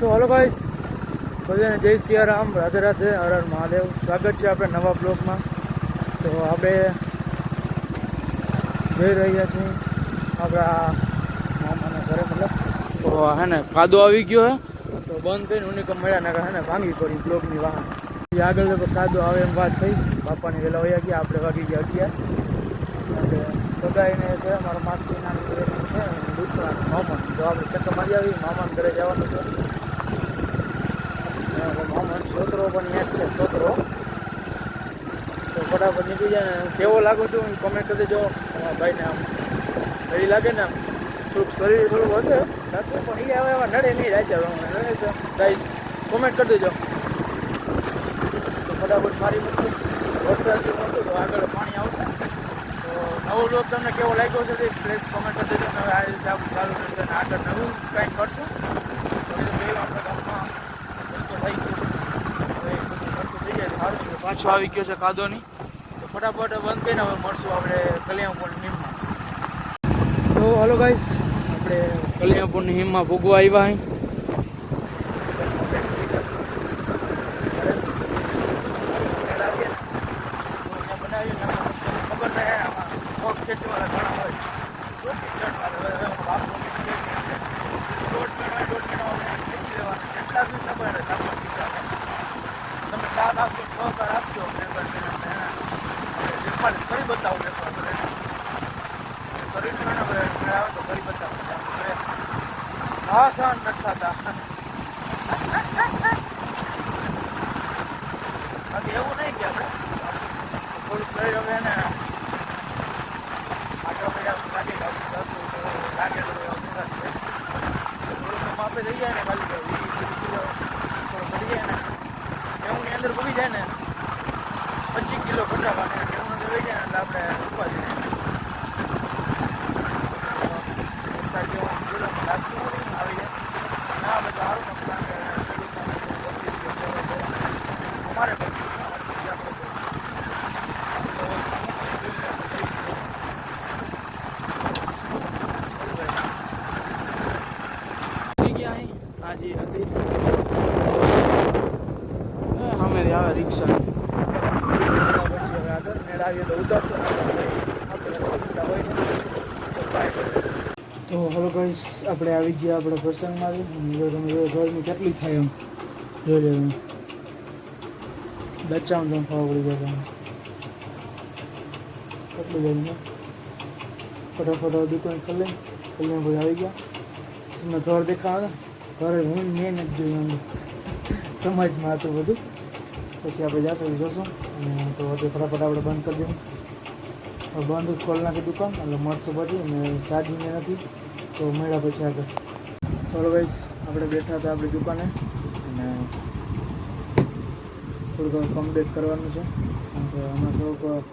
તો hello guys બધાને જય સિયારામ, રાધે રાધે, હર હર મહાદેવ. સ્વાગત છે આપણે નવા બ્લોગમાં. તો આપણે જઈ રહ્યા છીએ આપણા મામાના ઘરે, મતલબ. તો હે ને, કાદો આવી ગયો હે. તો બંધ કરીને ઉનિકમ મળ્યા ને હે ને, ભાંગી પડી બ્લોગની વાહન. આગળ કાદો આવે એમ વાત થઈ. બાપાની વહેલા વયા ગયા, આપણે વાગી ગયા અગિયાર. સગાઈને છે, મારા માસીના છે દૂધના મામા. જો આપણે ચક્કર મારી આવી, મામાના ઘરે જવાનું છે. મામા સોતરો પણ મેચ છે સોતરો તો ફટાફટ નીકળી જાય ને. કેવો લાગુ છું? કમેન્ટ કરી દેજો. ભાઈને આમ ઘડી લાગે ને આમ. થોડુંક શરીર થોડુંક હશે. લાગતું પણ એ આવે એવા નડે નહીં રાજ્ય નડે છે. ગાઈસ કોમેન્ટ કરી દેજો. તો ફટાફટ મારી મૂકું વરસાદ જેવું તો આગળ પાણી આવશે. તો નવો લોક તમને કેવો લાગ્યો છે તે પ્લીઝ કોમેન્ટ કરી દેજો. હવે આ રીતે ચાલુ રહેશે આગળ નવું કંઈક કરશું. તો બે આપણા ગામમાં રસ્તો થઈ ગયો હવે એ બધું સરખું થઈ જાય તો પાછો આવી ગયો છે કાદોની. તો ફટાફટ બંધ કરીને હવે મળશું આપણે કલ્યાણપુર નીમમાં તો હલો ગાઈસ આપણે કલ્યાણપુરની હિમમાં ભોગવા આવ્યા અહીં ખબર સાથ આપજો સહકાર આપજો નિર્માણ કરી બતાવું એકવાર કરે શરીર આવે તો કરી બતાવું હા સહન નથી થતા. બાકી એવું નહીં કે થોડું શરીર હવે એને આગળ પડ્યા લાગે લાગે થોડુંક માપે થઈ જાય ને ખાલી કે વીસ ત્રીસ કિલો થોડો પડી જાય ને નેવુંની જાય ને પચીસ કિલો ઘટાડવાને નેવું અંદર રહી જાય ને આપણે ઊભા જઈએ આમ લાગતું નથી, આવી જાય. ના બધા સારું અમારે બત્રીસ દિવસ, બીજા કોઈ સામેથી આવે રિક્ષા. આગળ મેળ તો હલો ગાઈસ આપણે આવી ગયા આપણા પ્રસંગમાં તમે ગરમી કેટલી થાય એમ. જોઈ લે તમે બચ્ચામાં તમે ખાવા જાય તમે. કેટલી ગરમી ફટાફટ દુકાન ખોલે કલ્યાણ ભાઈ આવી ગયા. તમને ઘર દેખાવા ઘરે હું મેં નથી જોયું સમાજમાં હતું બધું. પછી આપણે જાશું જશું. અને તો હજી ફટાફટ આપણે બંધ કરી દઉં બંધ ખોલ નાખી દુકાન, એટલે મળશું પછી અને ચાર્જિંગ નથી. તો મળ્યા પછી આગળ. ચાલો ગાઈસ આપણે બેઠા હતા આપણી દુકાને. અને થોડુંક કમ્પ્લીટ કરવાનું છે. કારણ કે થોડુંક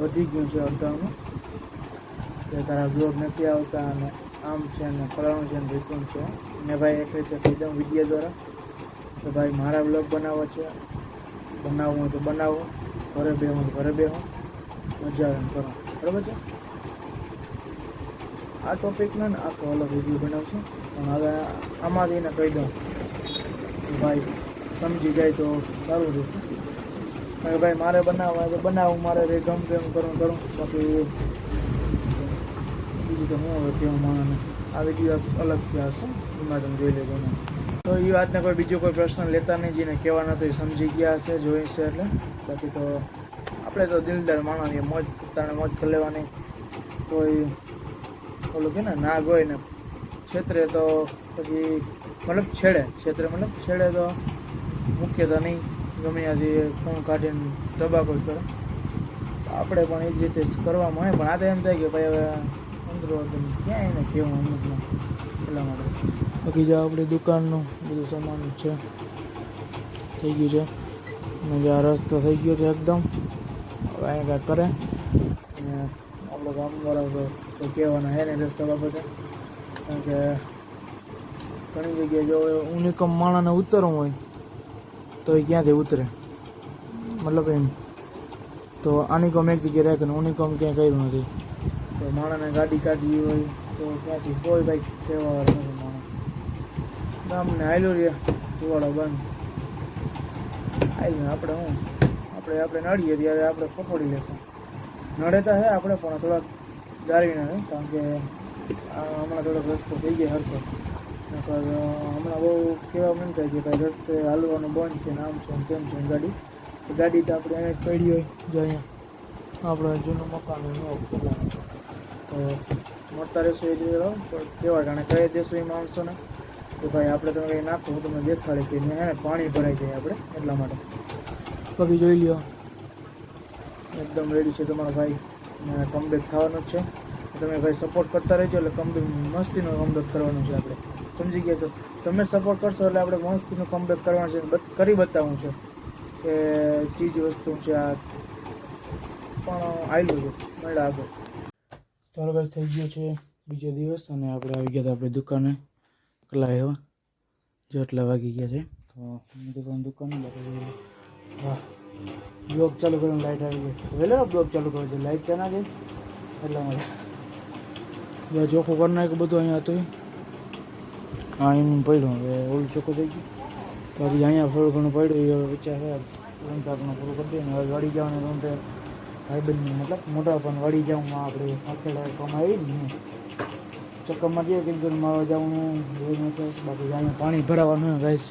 વધી ગયું છે અડધાનું કે તારા બ્લોગ નથી આવતા અને આમ છે ને ફલાણું છે ને ઢીકણું છે. ને ભાઈ એક રીતે કહી દઉં વીડિયો દ્વારા તો ભાઈ મારા બ્લોગ બનાવવા છે. બનાવવું હોય તો બનાવો. ઘરે બેહું ઘરે બેહો. મજા આવે કરો. બરાબર છે? આ ટોપિકનો ને આખો અલગ વીડિયો બનાવશું. પણ હવે આમાંથી જઈને કહી દઉં ભાઈ, સમજી જાય તો સારું રહેશે. કારણ કે ભાઈ, મારે બનાવવા તો બનાવું. મારે રે ગમ તેમ કરું કરું. બાકી બીજું તો હું હવે કેવું માણસને આ વીડિયો અલગ થયા હશે એમાં તમે જોઈ લેજો. તો એ વાતને કોઈ બીજો કોઈ પ્રશ્ન લેતા નહીં, જેને કહેવાના તો એ સમજી ગયા હશે, જોઈ છે એટલે. બાકી તો આપણે તો દિલદાર માણવાની મોજ પોતાને મોજ કરી લેવાની. કોઈ ઓલું કે ને, નાગ હોય ને ક્ષેત્રે તો પછી મતલબ છેડે ક્ષેત્રે મતલબ છેડે તો મુખ્ય તો નહીં. ગમે હજી ખૂણ કાઢીને ધબાકો કરે. આપણે પણ એ જ રીતે કરવામાં આવે. પણ આ તો એમ થાય કે ભાઈ હવે અંદરો ક્યાં એને કેવું અમુકમાં એટલા માટે. બાકી જે આપણી દુકાનનું બધું સામાન છે, થઈ ગયું છે. અને જે આ રસ્તો થઈ ગયો છે એકદમ. હવે અહીંયા કાંઈક કરે. અને આપણે ગામવાળા તો કહેવાના હે નહીં રસ્તા બાબતે. કારણ કે ઘણી જગ્યાએ જો ઉનિકમ માણસને ઉતરવું હોય, તો એ ક્યાંથી ઉતરે? મતલબ એમ. તો આની એક જગ્યાએ રાખે ને ઉની કોમ ક્યાંય કર્યું નથી. તો માણસને ગાડી કાઢવી હોય તો ક્યાંથી? કોઈ બાઈક કહેવા ગામને આયલું રે ધુવાડો બંધ. આયલું આપણે હું? આપણે આપણે નડીએ ત્યારે આપણે પકોડી લેશું. નડે તો હે આપણે પણ થોડાક દારીને હે કારણ કે આ હમણાં થોડોક રસ્તો થઈ ગયો હરકો નકર અ, હમણાં બહુ કહેવા મન થાય કે ભાઈ રસ્તે હાલવાનું બંધ છે ને આમ છે ને તેમ છે ને ગાડી. તો ગાડી તો આપણે અહીંયા જ પડી હોય જો અહીંયા. આપણે જૂનું મકાન હોય નવું પેલા તો મળતા રહેશું એ જ રીતે પણ કેવા જાણે કહી દેશું એ માણસોને. કે ભાઈ, આપણે તમે કંઈ નાખો હું તમને દેખાડે કે ને પાણી ભરાઈ જાય આપણે, એટલા માટે. કભી જોઈ લ્યો. એકદમ રેડી છે તમારો ભાઈ. કમબેક થવાનો જ છે. તમે ભાઈ સપોર્ટ કરતા રહેજો, એટલે કમબેક મસ્તીનો કમબેક કરવાનો છે આપણે. સમજી ગયા છો? તમે સપોર્ટ કરશો એટલે આપણે મસ્તીનો કમબેક કરવાનો છે. કરી બતાવવું છે. કે ચીજ વસ્તુ છે આ. પણ આવેલું છે. મળ્યા આગળ. ચાલો થઈ ગયો છે બીજો દિવસ અને આપણે આવી ગયા હતા આપણી દુકાને. કલા એવા જો એટલા વાગી ગયા છે તો અમે દુકાન દુકાન વાહ બ્લોગ ચાલુ કરીને લાઇટ આવી ગઈ વહેલો બ્લોગ ચાલુ કર્યો છે લાઇટ ત્યાં ના ગઈ એટલા માટે જો ચોખ્ખું કરી નાખ્યું બધું અહીંયા હતું હા એમ પડ્યું હવે ઓલું ચોખ્ખું થઈ ગયું બાકી અહીંયા થોડું ઘણું પડ્યું એ હવે વિચાર છે રમત આપણને પૂરું કરી દઈએ ને હવે વાડી જવાનું રમતે ભાઈબંધની મતલબ મોટા પણ વાડી જાઉં માં આપણે આખેડા કામ આવી ને ચક્કરમાં જઈએ જણ મારવા જવાનું બાકી અહીંયા પાણી ભરાવાનું ગાઈશ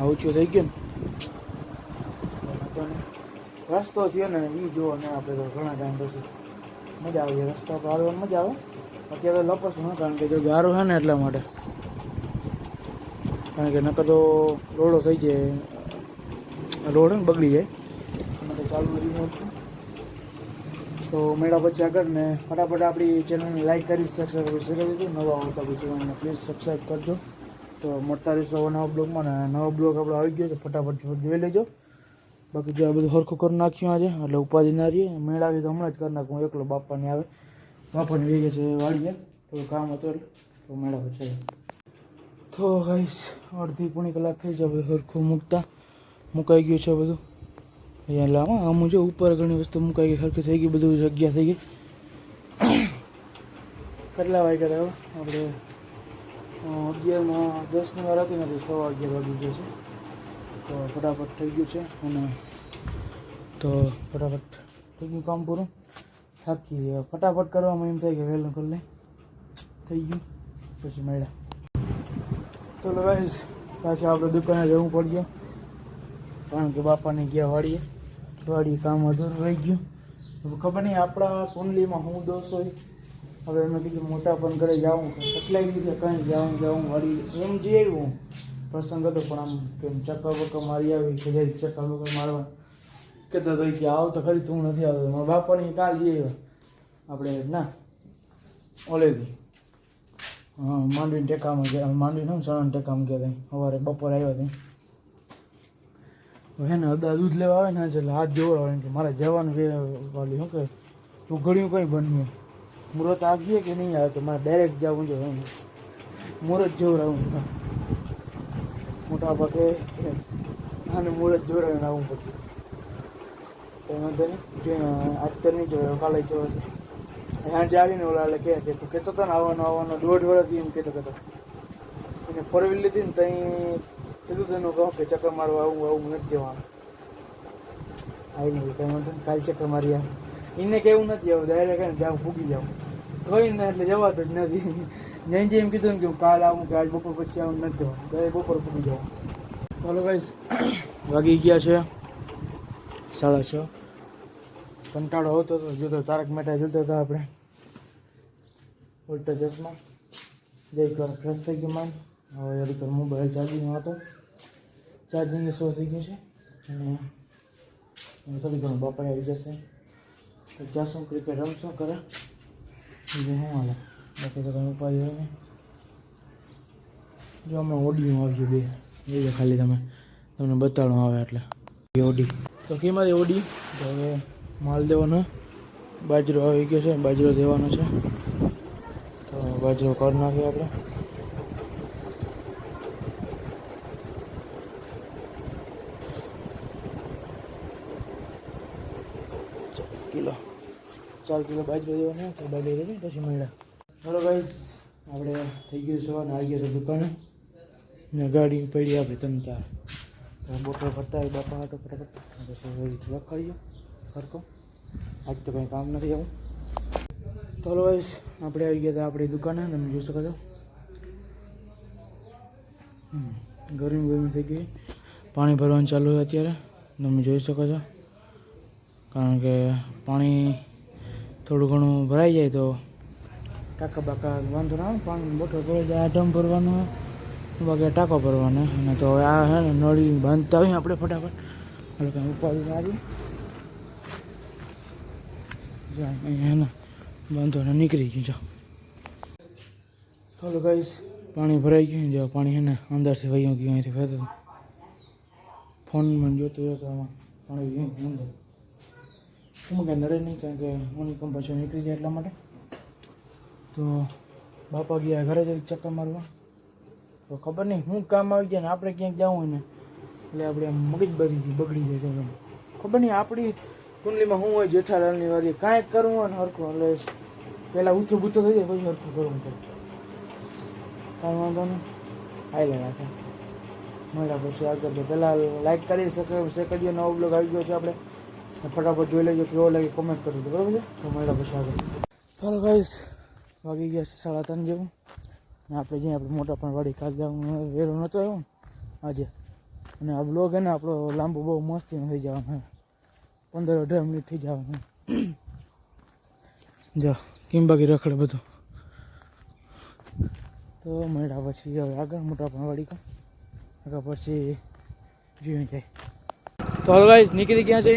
આવું આવું થઈ ગયું ને. રસ્તો થયો ને એ જોવો ને આપણે તો ઘણા ટાઈમ પછી મજા આવી રસ્તા પર મજા આવે. અત્યારે લપસું ન કારણ કે જો ગારો છે ને એટલા માટે. કારણ કે નકર તો રોડો થઈ જાય. રોડ બગડી જાય. ચાલુ તો મેળા પછી આગળ ને ફટાફટ આપણી ચેનલને લાઈક કરી સબસ્ક્રાઈબ કરી દીધું. નવા આવતા પછી મને પ્લીઝ સબસ્ક્રાઈબ કરજો. તો મળતા રહીશું નવા બ્લોગમાં ને નવો બ્લોગ આપણો આવી ગયો છે. ફટાફટ જોઈ લેજો. બાકી જો આ બધું સરખું કરી નાખ્યું આજે, એટલે ઉપાધિ ના રહીએ મેળાવી તો હમણાં જ કરી નાખું. એકલો બાપાની આવે. બાપાને રહી ગયા છે વાળીએ તો કામ હતું તો મેળા પછી તો ગાઈશ અડધી પોણી કલાક થઈ જાય સરખું મૂકતા. મુકાઈ ગયું છે બધું. અહીંયા લાવા આમ જો ઉપર ઘણી વસ્તુ મુકાઈ ગઈ સરખી થઈ ગઈ બધું જગ્યા થઈ ગઈ કેટલા વાગ્યા હતા હવે? આપણે અ, અગિયારમાં દસની વાર હતી નથી સવા અગિયાર વાગી ગયો છે તો ફટાફટ થઈ ગયું છે અને તો ફટાફટ થઈ ગયું કામ પૂરું થાકી ગયા ફટાફટ કરવામાં એમ થાય કે વહેલું કરી લે થઈ ગયું પછી મળ્યા તો લગાવીશ પાછા આપણે દુકાને જવું પડશે કારણ કે બાપાને ગયા વાડીએ વાડીએ કામ અધૂરું રહી ગયું. હવે ખબર નહીં, આપણા કુંડલીમાં હું દોષ હોય. હવે એમને કીધું, મોટા પણ ઘરે જાઉં સકલાઈ દિવસે કંઈ જાઉં જાઉં વાડી એમ જે આવ્યું. પ્રસંગ હતો, પણ આમ કેમ ચક્કર બક્કર મારી આવી કે જઈ ચક્કર બક્કર મારવા. કહેતો તો કે આવ તો ખરી, તું નથી આવતો. મારા બાપાને કાલ જઈ આપણે ના, ઓલેથી. હા, માંડવીને ટેકામાં ગયા, માંડવી ને સણન ટેકામાં ગયા ત્યાં સવારે બપોરે આવ્યા ત્યાં ને અદા દૂધ લેવા આવે ને એટલે હાથ જોવડાવે કે મારે જવાનું છે વાલી, શું કહે? ચોઘડિયું કંઈ બન્યું મુહૂર્ત આવીએ કે નહીં આવે? કે મારે ડાયરેક્ટ જવું છે એમ. મુહૂર્ત જોવડાવું મોટા ભાગે આને મુહૂર્ત જોવડાવીને આવવું પછી. તો વાંધો નહીં. જોઈએ નહીં જોયો કાલે જોયો છે. સાંજે આવીને ઓલા એટલે કે તું કહેતો હતો ને આવવાનો આવવાનો દોઢ વર્ષથી એમ કહેતો કહેતો. અને ફોર વ્હીલ લીધી ને ત્યાં કીધું તને કહો કે ચક્કર મારવા આવું આવું નથી જવાનું આવી નહીં, કંઈ વાંધો ને કાલ ચક્કર મારી આવે એને કેવું નથી આવું ડાયરેક્ટ ને ત્યાં ફૂગી જાવ કોઈ ને એટલે જવાતું જ નથી. જઈને એમ કીધું ને કે હું કાલ આવું, કે આજ બપોર પછી આવું, નથી જવાનું. ડાયરેક્ટ બપોર ફૂગી જાવ ચાલો ગાઈસ વાગી ગયા છે સાડા છ. કંટાળો હોતો હતો જોતો તારક મહેતા જોતા હતા આપણે. ઉલટા ચશ્મા. જય કર ફ્રેશ થઈ ગયો માન હવે યાર મોબાઈલ ચાર્જિંગ હતો. ચાર્જિંગ શો થઈ ગયું છે. અને થોડી ઘણું બાપા આવી જશે. તો શું ક્રિકેટ રમશું? કરે? બીજું શું હાલે? બાકી તો ઘણું ઉપાય હોય ને જો હમણાં ઓડિયું આવ્યું બે. જોઈએ ખાલી તમે. તમને બતાડવા આવે એટલે. ઓડી તો કેમાં ઓડી તો હવે માલ દેવાનો. બાજરો આવી ગયો છે. બાજરો દેવાનો છે. તો બાજરો કરી નાખીએ આપણે. કિલો. ચાર કિલો બાજરો દેવાનો તો બાજરો દે પછી મળ્યા. ચલો ગાઈઝ આપણે થઈ ગયું સવારને, આવી ગયા તો દુકાને. ને ગાડી પડી આપણે ત્રણ ચાર. બોટલ ભરતા આવી બાપા હતો ફટાફટ. પછી લખાડીએ સરખો આજ તો કંઈ કામ નથી આવું. ચલો ગાઈઝ આપણે આવી ગયા હતા આપણી દુકાને તમે જોઈ શકો છો. ગરમી ગરમી થઈ ગઈ. પાણી ભરવાનું ચાલુ હોય અત્યારે, તમે જોઈ શકો છો. કારણ કે પાણી થોડું ઘણું ભરાઈ જાય તો ટાંકા બાકા વાંધો ના આવે. પાણી બોટલ ભરાઈ જાય આ ડમ ભરવાનું, બાકી ટાંકો ભરવાનો. અને તો હવે આ હે ને નળી બાંધતા હોય આપણે ફટાફટ. એટલે કંઈ ઉપાડી અહીંયા હે ને બાંધો ને નીકળી ગયું, જો. ચાલો કહીશ પાણી ભરાઈ ગયું જો, પાણી હે ને અંદરથી વહી ગયું અહીંથી ફેરતો ફોનમાં જોતો જોતો આમાં. પાણી અંદર. હું કાંઈ નડે નહીં, કારણ કે હું કંપ પાછો નીકળી જાય એટલા માટે. તો બાપા ગયા ઘરે જ ચક્કર મારવા. તો ખબર નહીં, હું કામ આવી જાય ને આપણે ક્યાંક જવું હોય ને, એટલે આપણે આમ મગજ બરી બગડી જાય ખબર નહીં, આપણી કુંડલીમાં હું હોય, જેઠાલાલની વારી કાંઈક કરવું હોય ને હરખું, એટલે પહેલાં ઊંચો બૂચો થઈ જાય, પછી હરખું કરવું પડે. કાંઈ વાંધો નહીં. હાઈ રાખે. મળ્યા પછી આગળ પહેલાં લાઈક કરી શકે સેકન્ડ નવો બ્લોગ આવી ગયો છે આપણે. ફટાફટ જોઈ લેજો કેવો લાગે કોમેન્ટ કરજો તો બરાબર છે? તો મળ્યા પછી આગળ ચાલો ગાઈસ વાગી ગયા છે સાડા ત્રણ જેવું. ને આપણે જ્યાં આપણે મોટા પણ વાડી કાલ જવાનું વેરો નહોતો આવ્યો. ને આજે. અને આ બ્લોગ હે ને, આપણો લાંબો બહુ મસ્તી થઈ જવાનો હે પંદર અઢાર મિનિટ થઈ જવાનું જો, કેમ બાકી રખડે બધું? તો મળ્યા પછી હવે આગળ મોટા પણ વાડી કા આગળ પછી જોયું જાય. તો હવે ગાઈસ નીકળી ગયા છે.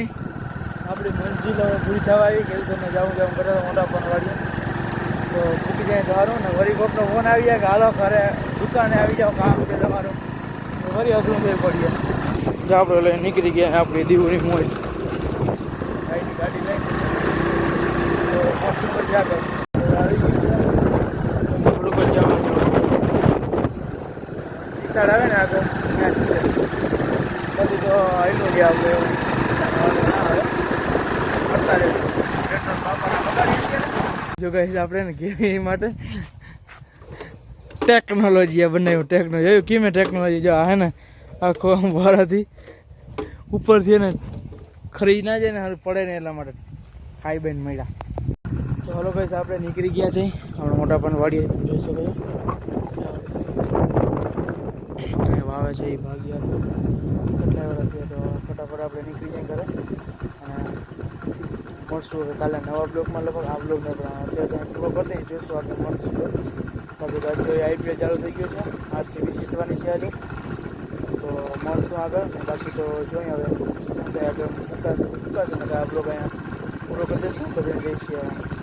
આપણી મંજિલ હવે પૂરી થવા આવી કે તમે જાઉં જાવું કરે મોટા પણ વાડીએ તો પૂકી જાય તો સારું ને વરી કોકનો ફોન આવી જાય કે હાલો ઘરે દુકાને આવી જાઓ કામ છે તમારું. તો વરી અઘરું થઈ પડીએ. જો આપણે લઈને નીકળી ગયા આપણી દીવની મોજ. ગાડીની ગાડી લઈ. તો પર જ્યાં થોડુંક જવાનું નિશાળ આવે ને આગળ? ત્યાં જ છે. બધું તો આવેલું ગયા આપણે એવું વાંધો ના આવે કરતા રહેશું પેટ્રોલ બાપાના બગાડીએ છીએ ને. જો કહીશ આપણે ને કેવી માટે ટેકનોલોજી બનાવ્યું ટેકનોલોજી જોયું? કેમે ટેકનોલોજી જો હે ને, આખો આમ વારાથી ઉપરથી એને ખરી ના જાય ને પડે ને એટલા માટે ખાઈ બેન મળ્યા. તો હલો કહીશ આપણે નીકળી ગયા છે આપણે મોટા પણ વાડીએ જોઈ શકો છો. વાવે છે એ ભાગ્યા. કેટલા વર્ષથી તો ફટાફટ આપણે નીકળી જાય ઘરે. અને મળશું હવે કાલે નવા બ્લોગમાં લગભગ આ બ્લોગ ને પણ અત્યારે ખબર નહીં જોઈશું આપણે મળશું બાકી આજે આઈપીએલ ચાલુ થઈ ગયો છે. આરસીબી જીતવાની છે આજે. તો મળશું આગળ. બાકી તો જોઈએ હવે. થાય આગળ મૂકાશે મૂકાશે આ બ્લોગ અહીંયા પૂરો કરી દઈશું. બધાને જઈ છીએ.